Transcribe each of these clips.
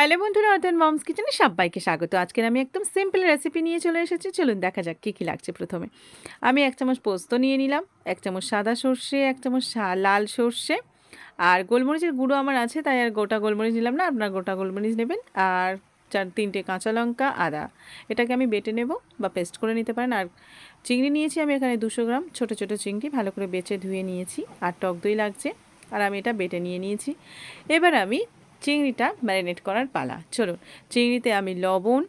Hello বন্ধুরা অর্থাৎ moms কিচেনে সবাইকে স্বাগত। আজকের আমি একদম সিম্পল রেসিপি নিয়ে চলে এসেছি। চলুন দেখা যাক কী কী লাগছে প্রথমে। আমি এক চামচ পোস্ত নিয়ে নিলাম, এক চামচ সাদা সর্ষে, এক চামচ লাল সর্ষে। আর গোলমরিচের গুঁড়ো আমার আছে, তাই আর গোটা গোলমরিচ নিলাম না, আপনার গোটা গোলমরিচ নেবেন। আর চার, তিনটে কাঁচা লঙ্কা, আদা। এটাকে আমি বেটে নেব বা পেস্ট করে নিতে পারেন। আর চিংড়ি নিয়েছি আমি এখানে দুশো গ্রাম, ছোট ছোট চিংড়ি ভালো করে বেছে ধুয়ে নিয়েছি। আর টক দই লাগছে। আর আমি এটা বেটে নিয়ে নিয়েছি। এবার আমি চিংড়িটা ম্যারিনেট করার পালা। চলুন, চিংড়িতে আমি লবণ,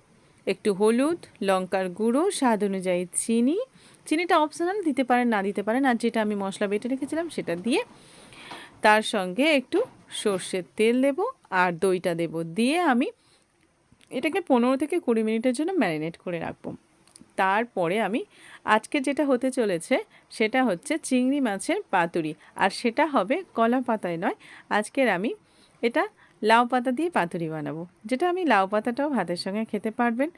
একটু হলুদ, লঙ্কার গুঁড়ো, স্বাদ অনুযায়ী চিনি। চিনিটা অপশনাল দিতে পারেন, না দিতে পারেন। আর যেটা আমি মশলা বেটে রেখেছিলাম, সেটা দিয়ে তার সঙ্গে একটু সর্ষের তেল দেব আর দইটা দেব। দিয়ে আমি এটাকে পনেরো থেকে কুড়ি মিনিটের জন্য ম্যারিনেট করে রাখব। তারপরে আমি আজকে যেটা হতে চলেছে, সেটা হচ্ছে চিংড়ি মাছের পাতুরি। আর সেটা হবে কলা পাতায় নয়। আজকের আমি এটা লাউ পাতা দিয়ে পাতুরি বানাবো। যেটা আমি লাউ পাতাটাও ভাতের সঙ্গে খেতে পারবেন।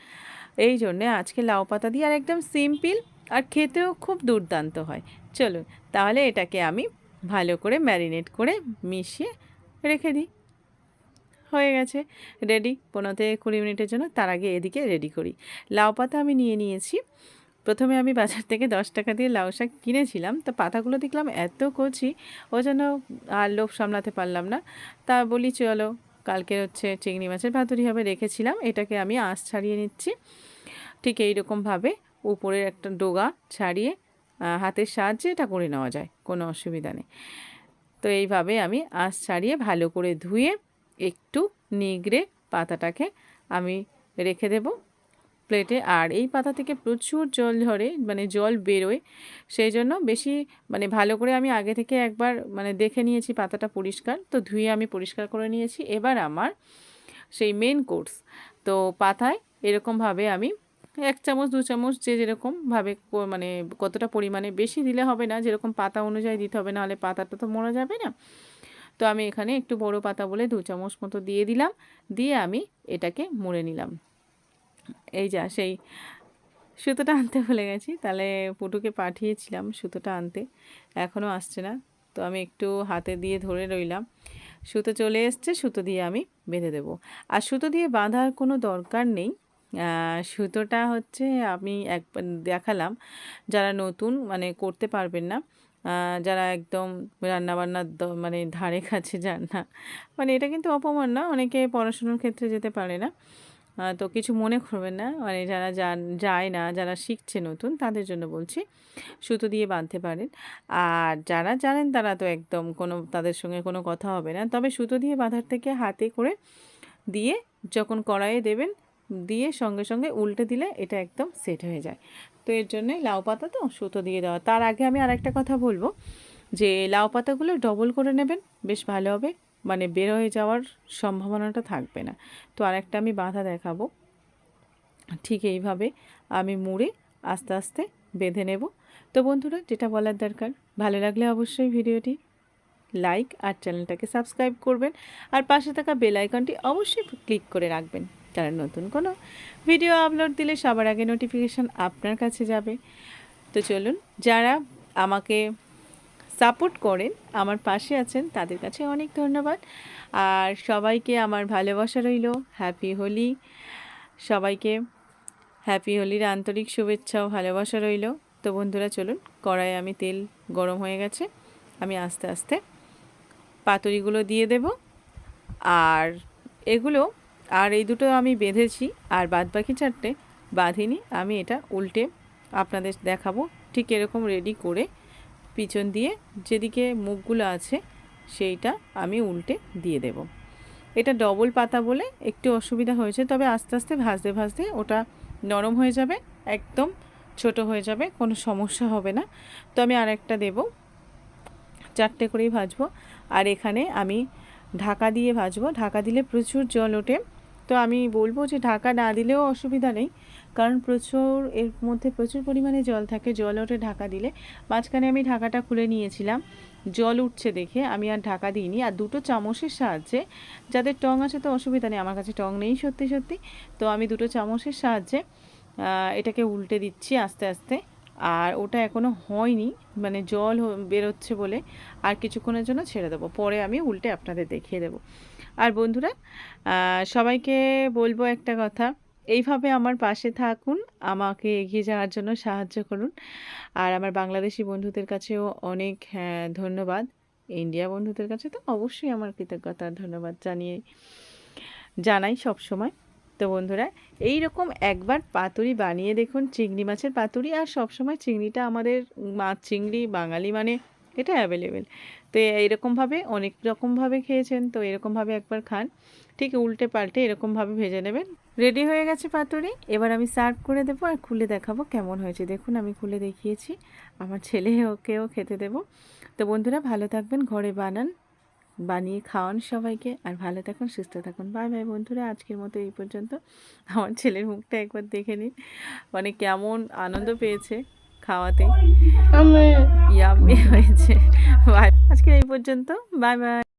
এই জন্যে আজকে লাউ পাতা দিয়ে আর একদম সিম্পল আর খেতেও খুব দুর্দান্ত হয়। চলুন, তাহলে এটাকে আমি ভালো করে ম্যারিনেট করে মিশিয়ে রেখে দিই। হয়ে গেছে। রেডি। পনেরো থেকে কুড়ি মিনিটের জন্য তার আগে এদিকে রেডি করি। লাউ পাতা আমি নিয়ে নিয়েছি। প্রথমে আমি বাজার থেকে দশ টাকা দিয়ে লাউ শাক কিনেছিলাম। তো পাতাগুলো দেখলাম এত কচি, ও জন্য আর লোভ সামলাতে পারলাম না। তা বলি, চলো, কালকে হচ্ছে চিংড়ি মাছের ভাতুরি হবে, রেখেছিলাম। এটাকে আমি আঁশ ছাড়িয়ে নিচ্ছি। ঠিক এই রকমভাবে উপরের একটা ডোগা ছাড়িয়ে হাতের সাহায্যে এটা করে নেওয়া যায়, কোনো অসুবিধা নেই। তো এইভাবে আমি আঁশ ছাড়িয়ে ভালো করে ধুয়ে একটু নিগড়ে পাতাটাকে আমি রেখে দেব। প্লেটে আর এই পাতা থেকে প্রচুর জল ঝরে মানে জল বেরোয়। সেই জন্য বেশি মানে ভালো করে আমি আগে থেকে একবার মানে দেখে নিয়েছি পাতাটা পরিষ্কার। তো ধুয়ে আমি পরিষ্কার করে নিয়েছি। এবার আমার সেই মেন কোর্স তো পাতায় এরকমভাবে আমি এক চামচ, দু চামচ যে যেরকমভাবে মানে কতটা পরিমাণে বেশি দিলে হবে না, যেরকম পাতা অনুযায়ী দিতে হবে, নাহলে পাতাটা তো মরা যাবে না। তো আমি এখানে একটু বড় পাতা বলে দু চামচ মতো দিয়ে দিলাম। দিয়ে আমি এটাকে মুড়ে নিলাম। এই যা, সেই সুতোটা আনতে ভুলে গেছি। তাহলে পুটুকে পাঠিয়েছিলাম সুতোটা আনতে, এখনও আসছে না। তো আমি একটু হাতে দিয়ে ধরে রইলাম। সুতো চলে এসছে, সুতো দিয়ে আমি বেঁধে দেবো। আর সুতো দিয়ে বাঁধার কোনো দরকার নেই। সুতোটা হচ্ছে আমি একবার দেখালাম, যারা নতুন মানে করতে পারবেন না যারা একদম রান্নাবান্নার মানে ধারে কাছে যান না। মানে এটা কিন্তু অপমান না, অনেকে পড়াশুনোর ক্ষেত্রে যেতে পারে না। তো কিছু মনে করবেন না। মানে যারা যায় না, যারা শিখছে নতুন, তাদের জন্য বলছি, সুতো দিয়ে বাঁধতে পারেন। আর যারা জানেন তারা তো একদম কোনো, তাদের সঙ্গে কোনো কথা হবে না। তবে সুতো দিয়ে বাঁধার থেকে হাতে করে দিয়ে যখন কড়াইয়ে দেবেন, দিয়ে সঙ্গে সঙ্গে উল্টে দিলে এটা একদম সেট হয়ে যায়। তো এর জন্যে লাউ পাতা তো সুতো দিয়ে দেওয়া। তার আগে আমি আরেকটা কথা বলব যে, লাউ পাতাগুলো ডবল করে নেবেন, বেশ ভালো হবে। মানে বের হয়ে যাওয়ার সম্ভাবনাটা থাকবে না। তো আরেকটা আমি বাঁধা দেখাবো। ঠিক এইভাবে আমি মুড়ে আস্তে আস্তে বেঁধে নেব। তো বন্ধুরা, যেটা বলার দরকার, ভালো লাগলে অবশ্যই ভিডিওটি লাইক আর চ্যানেলটাকে সাবস্ক্রাইব করবেন। আর পাশে থাকা বেল আইকনটি অবশ্যই ক্লিক করে রাখবেন। কারণ নতুন কোনো ভিডিও আপলোড দিলে সবার আগে নোটিফিকেশান আপনার কাছে যাবে। তো চলুন, যারা আমাকে সাপোর্ট করেন, আমার পাশে আছেন, তাদের কাছে অনেক ধন্যবাদ। আর সবাইকে আমার ভালোবাসা রইল হ্যাপি হোলি সবাইকে হ্যাপি হোলির আন্তরিক শুভেচ্ছা ও ভালোবাসা রইল। তো বন্ধুরা, চলুন, কড়াইয়ে আমি তেল গরম হয়ে গেছে, আমি আস্তে আস্তে পাতুরিগুলো দিয়ে দেব। আর এগুলো, আর এই দুটো আমি বেঁধেছি, আর বাদ বাকি চারটে বাঁধিনি, আমি এটা উল্টে আপনাদের দেখাবো, ঠিক এরকম রেডি করে পিছন দিয়ে যেদিকে মুখগুলো আছে, সেইটা আমি উল্টে দিয়ে দেব। এটা ডবল পাতা বলে একটু অসুবিধা হয়েছে, তবে আস্তে আস্তে ভাজতে ভাজতে ওটা নরম হয়ে যাবে, একদম ছোট হয়ে যাবে, কোনো সমস্যা হবে না। তো আমি আরেকটা দেবো, চারটে করেই ভাজবো। আর এখানে আমি ঢাকা দিয়ে ভাজবো। ঢাকা দিলে প্রচুর জল ওঠে তো আমি বলব যে ঢাকা না দিলেও অসুবিধা নেই। কারণ প্রচুর, এর মধ্যে প্রচুর পরিমাণে জল থাকে, জল ওঠে ঢাকা দিলে। মাঝখানে আমি ঢাকাটা খুলে নিয়েছিলাম। জল উঠছে দেখে, আমি আর ঢাকা দিইনি। আর দুটো চামচের সাহায্যে, যাদের টং আছে তো অসুবিধা নেই, আমার কাছে টং নেই সত্যি সত্যি। তো আমি দুটো চামচের সাহায্যে এটাকে উল্টে দিচ্ছি আস্তে আস্তে। আর ওটা এখনও হয়নি মানে জল বেরোচ্ছে বলে। আর কিছুক্ষণের জন্য ছেড়ে দেবো। পরে আমি উল্টে আপনাদের দেখিয়ে দেবো। আর বন্ধুরা সবাইকে বলব একটা কথা, এইভাবে আমার পাশে থাকুন, আমাকে এগিয়ে যাওয়ার জন্য সাহায্য করুন। আর আমার বাংলাদেশি বন্ধুদের কাছেও অনেক ধন্যবাদ। ইন্ডিয়া বন্ধুদের কাছে তো অবশ্যই আমার কৃতজ্ঞতা, ধন্যবাদ জানিয়ে, জানাই সব সময়। তো বন্ধুরা এই রকম একবার পাতুরি বানিয়ে দেখুন, চিংড়ি মাছের পাতুরি, আর সব সময় চিংড়িটা আমাদের মাছ চিংড়ি বাঙালি মানে এটা অ্যাভেলেবেল তো এরকমভাবে, অনেক রকমভাবে খেয়েছেন, তো এরকমভাবে একবার খান। ঠিক উল্টে পাল্টে এরকমভাবে ভেজে নেবেন। রেডি হয়ে গেছে পাতুরি। এবার আমি সার্ভ করে দেবো আর খুলে দেখাবো কেমন হয়েছে। দেখুন, আমি খুলে দেখিয়েছি। আমার ছেলে ওকেও খেতে দেবো। তো বন্ধুরা, ভালো থাকবেন, ঘরে বানান, বানিয়ে খাওয়ান সবাইকে। আর ভালো থাকুন, সুস্থ থাকুন। বাই বাই বন্ধুরা, আজকের মতো এই পর্যন্ত। আমার ছেলের মুখটা একবার দেখে নিন। মানে কেমন আনন্দ পেয়েছে। খাওয়াতে ইয়ামি হয়েছে। বাই আজকে এই পর্যন্ত। Bye bye